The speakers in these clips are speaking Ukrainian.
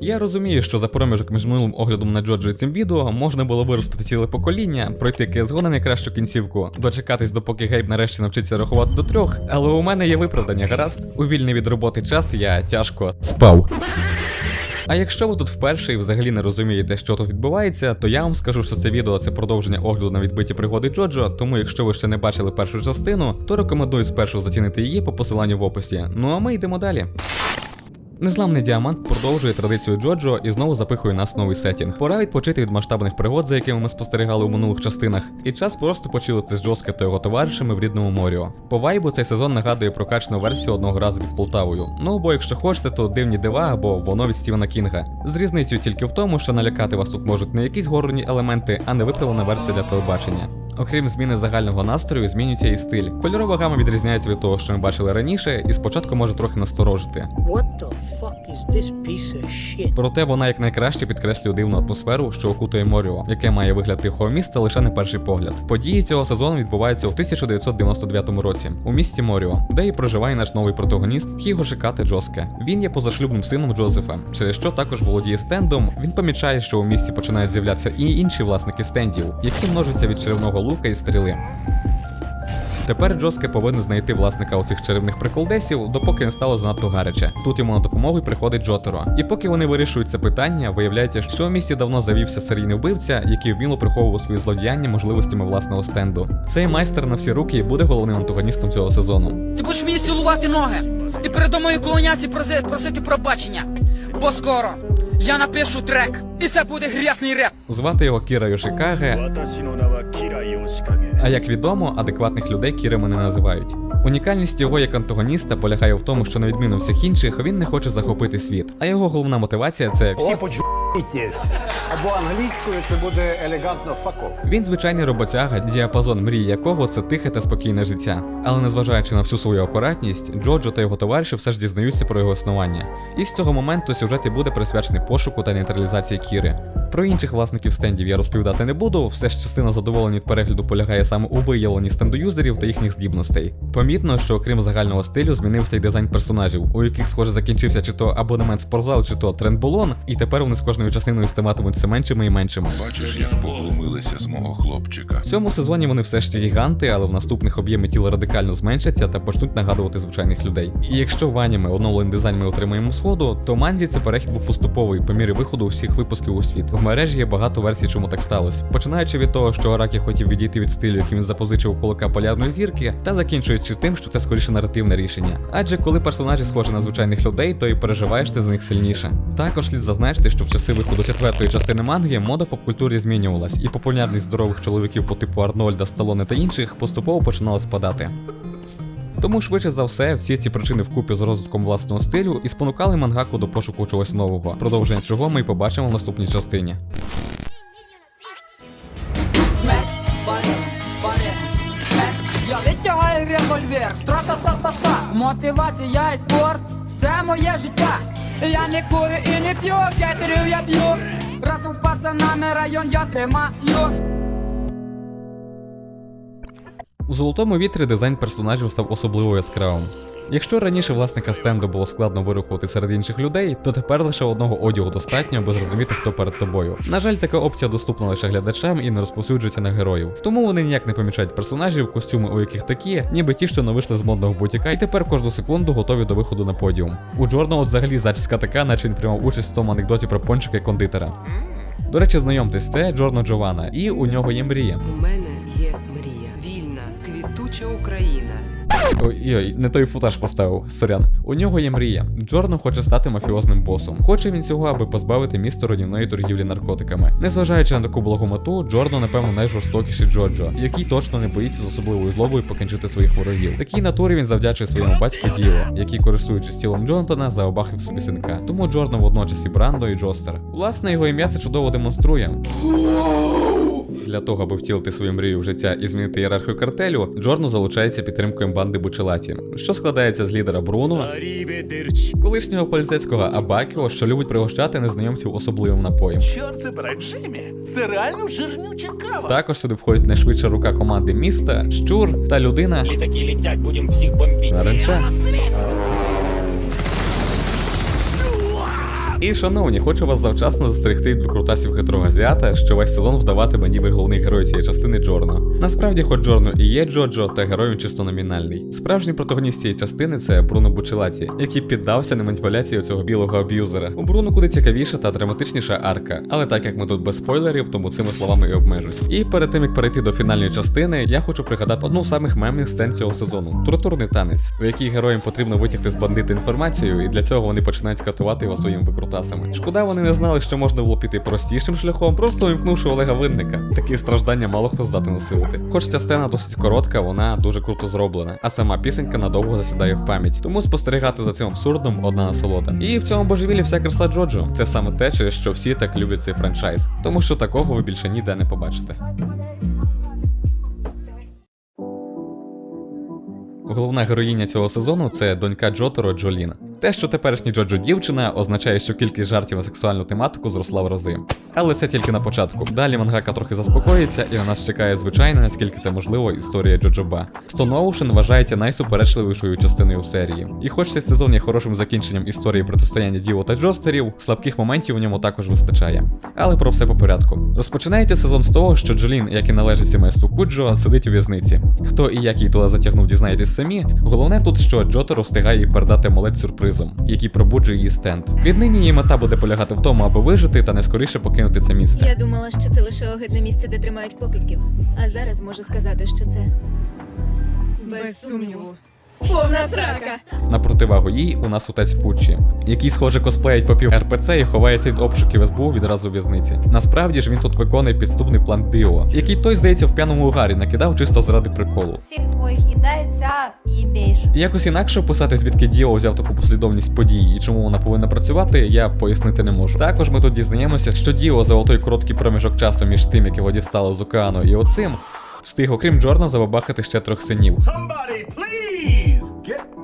Я розумію, що за проміжок між минулим оглядом на Джоджо і цим відео можна було виростити ціле покоління, пройти CSGO на найкращу кінцівку, дочекатись, допоки Гейб нарешті навчиться рахувати до трьох, але у мене є виправдання, гаразд. У вільний від роботи час я тяжко спав. А якщо ви тут вперше і взагалі не розумієте, що тут відбувається, то я вам скажу, що це відео це продовження огляду на відбиті пригоди Джоджо, тому якщо ви ще не бачили першу частину, то рекомендую спершу зацінити її по посиланню в описі. Ну а ми йдемо далі. Незламний діамант продовжує традицію Джоджо і знову запихує нас в новий сетінг. Пора відпочити від масштабних пригод, за якими ми спостерігали у минулих частинах, і час просто почилити з Джоска та його товаришами в рідному Моріо. По вайбу цей сезон нагадує прокачану версію одного разу під Полтавою. Ну або якщо хочете, то дивні дива або воно від Стівена Кінга. З різницею тільки в тому, що налякати вас тут можуть не якісь горорні елементи, а не виправлена версія для телебачення. Окрім зміни загального настрою, змінюється і стиль. Кольорова гама відрізняється від того, що ми бачили раніше, і спочатку може трохи насторожити. What the Проте вона якнайкраще підкреслює дивну атмосферу, що окутує Моріо, яке має вигляд тихого міста лише на перший погляд. Події цього сезону відбуваються у 1999 році у місті Моріо, де і проживає наш новий протагоніст Хіго Шикате Джоске. Він є позашлюбним сином Джозефа, через що також володіє стендом. Він помічає, що у місті починають з'являтися і інші власники стендів, які множаться від червоного лука і стріли. Тепер Джоске повинен знайти власника оцих чарівних приколдесів, допоки не стало занадто гаряче. Тут йому на допомогу приходить Джотеро. І поки вони вирішують це питання, виявляється, що в місті давно завівся серійний вбивця, який вміло приховував свої злодіяння можливостями власного стенду. Цей майстер на всі руки і буде головним антагоністом цього сезону. Ти будеш мені цілувати ноги і передо моєю колоняці проси, просити пробачення бо скоро я напишу трек, і це буде грязний реп. Звати його Кіра Йошикаге. А як відомо, адекватних людей Кірами не називають. Унікальність його як антагоніста полягає в тому, що на відміну всіх інших він не хоче захопити світ. А його головна мотивація це всі почули. Або англійською це буде елегантно факов. Він звичайний роботяга, діапазон мрії якого це тихе та спокійне життя. Але незважаючи на всю свою акуратність, Джоджо та його товариші все ж дізнаються про його існування. І з цього моменту сюжет і буде присвячений пошуку та нейтралізації Кіри. Про інших власників стендів я розповідати не буду, все ж частина задоволення від перегляду полягає саме у виявленні стендоюзерів та їхніх здібностей. Помітно, що окрім загального стилю змінився й дизайн персонажів, у яких, схоже, закінчився чи то абонемент спортзал, чи то трендболон, і тепер вони з кожною частиною ставатимуть все меншими і меншими. Бачиш, як поглумилися з мого хлопчика. В цьому сезоні вони все ще гіганти, але в наступних об'єми тіла радикально зменшаться та почнуть нагадувати звичайних людей. І якщо в аніме оновлений дизайн ми отримаємо сходу, то манзі це перехід був поступовий по мірі виходу всіх випусків у світ. В мережі є багато версій, чому так сталося. Починаючи від того, що Аракі хотів відійти від стилю, який він запозичив у кулака полярної зірки, та закінчуючи тим, що це скоріше наративне рішення. Адже коли персонажі схожі на звичайних людей, то і переживаєш ти за них сильніше. Також слід зазначити, що в часи виходу четвертої частини манги мода попкультурі змінювалась, і популярність здорових чоловіків по типу Арнольда, Сталоне та інших поступово починала спадати. Тому швидше за все, всі ці причини вкупі з розвитком власного стилю і спонукали мангаку до пошуку чогось нового, продовження чого ми й побачимо в наступній частині. Я витягаю револьвер, тра-та-та-та-та. Мотивація і спорт, це моє життя. Я не курю і не п'ю, кетерів я б'ю. Разом з пацанами район я тримаю. У золотому вітрі дизайн персонажів став особливо яскравим. Якщо раніше власника стенду було складно вирухувати серед інших людей, то тепер лише одного одягу достатньо, аби зрозуміти, хто перед тобою. На жаль, така опція доступна лише глядачам і не розповсюджується на героїв. Тому вони ніяк не помічають персонажів, костюми у яких такі, ніби ті, що не вийшли з модного бутіка, і тепер кожну секунду готові до виходу на подіум. У Джорна от взагалі зачіска така, наче він приймав участь в тому анекдоті про пончика і кондитера. До речі, знайомтесь, це Джорно Джована, і у нього є мрія. У мене є квітуча Україна. Ой, ой, не той футаж поставив, сорян. У нього є мрія. Джорно хоче стати мафіозним босом. Хоче він цього, аби позбавити місто руйнівної торгівлі наркотиками. Незважаючи на таку благу мету, Джорно, напевно, найжорстокіший Джоджо, який точно не боїться з особливою злобою покінчити своїх ворогів. Такій натурі він завдячує своєму батьку Діо, який, користуючись тілом Джонатана, заобахив собі синка. Тому Джорно водночас і Брандо, і Джостер. Власне, його ім'я це чудово демонструє. Для того, аби втілити свою мрію в життя і змінити ієрархію картелю, Джорно залучається підтримкою банди Бучелаті, що складається з лідера Бруно, колишнього поліцейського Абакіо, що любить пригощати незнайомців особливим напоєм. Чорт забирай Джимі! Це реально жирнюча кава! Також сюди входить найшвидша рука команди міста, щур та людина. Літаки літять, будемо всіх бомбити. Наринча. І шановні, хочу вас завчасно застерегти від викрутасів хитрого азіата, що весь сезон вдаватиме ніби головний герой цієї частини Джорно. Насправді, хоч Джорно і є Джоджо, та герой він чисто номінальний. Справжній протагоніст цієї частини це Бруно Бучелаті, який піддався на маніпуляції цього білого аб'юзера. У Бруно куди цікавіша та драматичніша арка, але так як ми тут без спойлерів, тому цими словами і обмежусь. І перед тим як перейти до фінальної частини, я хочу пригадати одну з самих мемних сцен цього сезону туртурний танець, в якій героям потрібно витягти з бандита інформацію, і для цього вони починають катувати його своїми викрутасами. Шкода, вони не знали, що можна було піти простішим шляхом, просто увімкнувши Олега Винника. Такі страждання мало хто здатен усилити. Хоч ця сцена досить коротка, вона дуже круто зроблена, а сама пісенька надовго засідає в пам'ять. Тому спостерігати за цим абсурдом одна насолода. І в цьому божевілі вся краса Джоджо. Це саме те, через що всі так люблять цей франчайз, тому що такого ви більше ніде не побачите. Головна героїня цього сезону це донька Джоторо Джолін. Те, що теперішній Джоджо дівчина, означає, що кількість жартів на сексуальну тематику зросла в рази. Але це тільки на початку. Далі мангака трохи заспокоїться, і на нас чекає звичайна, наскільки це можливо, історія Джоджоба. Ocean вважається найсуперечливішою частиною в серії. І хоч цей сезон є хорошим закінченням історії протистояння Діо та Джостерів, слабких моментів у ньому також вистачає. Але про все по порядку. Розпочинається сезон з того, що Джолін, як і належить сімейству Куджо, сидить у в'язниці. Хто і як її туди затягнув, дізнаєтесь самі. Головне тут, що Джотеро встигає їй передати молець сюрпризом, який пробуджує її стенд. Віднині її мета буде полягати в тому, аби вижити та найскоріше покинути це місце. Я думала, що це лише огидне місце, де тримають покидьків. А зараз можу сказати, що це. Без сумніву. Повна срака! На противагу їй у нас отець Пуччі, який, схоже, косплеїть попів РПЦ і ховається від обшуків СБУ відразу в в'язниці. Насправді ж він тут виконує підступний план Діо, який той, здається, в п'яному угарі накидав чисто заради приколу. Всіх твоїх ідей ця їбейш. Якось інакше описати, звідки Діо взяв таку послідовність подій і чому вона повинна працювати, я пояснити не можу. Також ми тут дізнаємося, що Діо за отой короткий проміжок часу між тим, як його дістали з океану, і оцим, встиг, окрім Джорна, забабахати ще трьох синів. Somebody,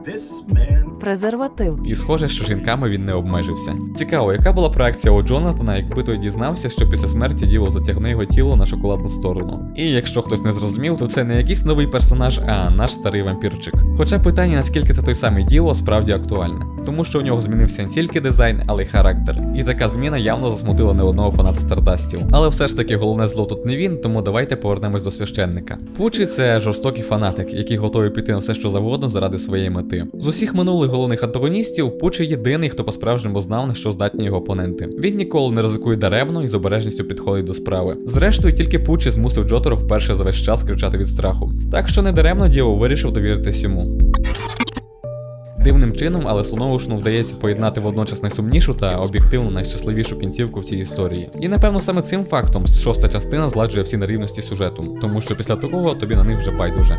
this man. Презерватив. І схоже, що жінками він не обмежився. Цікаво, яка була б реакція у Джонатана, якби той дізнався, що після смерті діло затягне його тіло на шоколадну сторону. І якщо хтось не зрозумів, то це не якийсь новий персонаж, а наш старий вампірчик. Хоча питання, наскільки це той самий діло, справді актуальне, тому що у нього змінився не тільки дизайн, але й характер. І така зміна явно засмутила не одного фаната стардастів. Але все ж таки головне зло тут не він, тому давайте повернемось до священника. Фучі це жорстокий фанатик, який готовий піти на все, що завгодно заради своєї мети. З усіх минулих головних антагоністів, Пучі єдиний, хто по-справжньому знав, на що здатні його опоненти. Він ніколи не ризикує даремно і з обережністю підходить до справи. Зрештою, тільки Пучі змусив Джоторо вперше за весь час кричати від страху. Так що не даремно Діо вирішив довіритись йому. Дивним чином, але Слоновушну вдається поєднати водночас найсумнішу та об'єктивно найщасливішу кінцівку в цій історії. І напевно саме цим фактом шоста частина зладжує всі нерівності сюжету, тому що після такого тобі на них вже байдуже.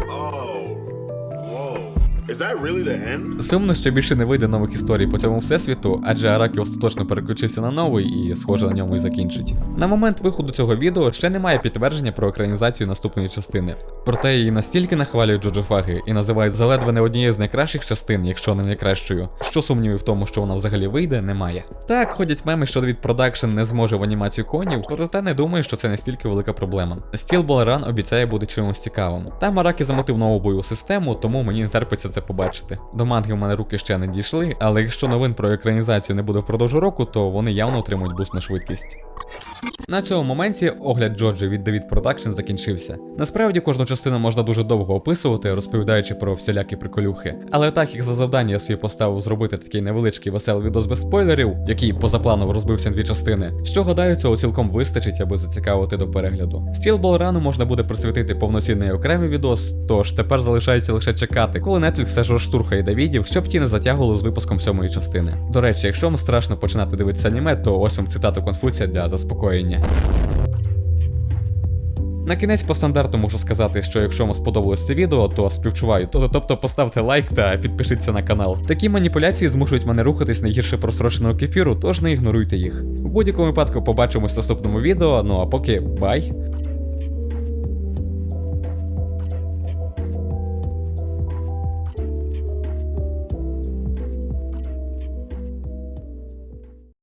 Really? Сумно, що більше не вийде нових історій по цьому всесвіту, адже Аракі остаточно переключився на новий і, схоже, на ньому і закінчить. На момент виходу цього відео ще немає підтвердження про екранізацію наступної частини. Проте її настільки нахвалюють Джоджо Фаги і називають заледве не однією з найкращих частин, якщо не найкращою, що сумнівів в тому, що вона взагалі вийде, немає. Так, ходять меми, що David Production не зможе в анімацію конів, проте не думаю, що це настільки велика проблема. Steel Ball обіцяє бути чимось цікавим. Там Аракі замотив нову бойову систему, тому мені не терпиться це побачити. До манги в мене руки ще не дійшли, але якщо новин про екранізацію не буде впродовж року, то вони явно отримують буст на швидкість. На цьому моменті огляд Джоджі від David Production закінчився. Насправді кожну частину можна дуже довго описувати, розповідаючи про всілякі приколюхи. Але так як за завдання я собі поставив зробити такий невеличкий веселий відос без спойлерів, який позапланово розбився на дві частини, що гадаю, цього цілком вистачить, аби зацікавити до перегляду. Ball Run можна буде присвятити повноцінний окремий відос, тож тепер залишається лише чекати, коли Netflix все ж розштурхає Давідів, щоб ті не затягували з випуском сьомої частини. До речі, якщо вам страшно починати дивитися аніме, то ось вам цитату Конфуція для заспокоєння. На кінець по стандарту можу сказати, що якщо вам сподобалось це відео, то співчуваю. Тобто поставте лайк та підпишіться на канал. Такі маніпуляції змушують мене рухатись найгірше просроченого кефіру, тож не ігноруйте їх. У будь-якому випадку побачимось в наступному відео. Ну а поки бай.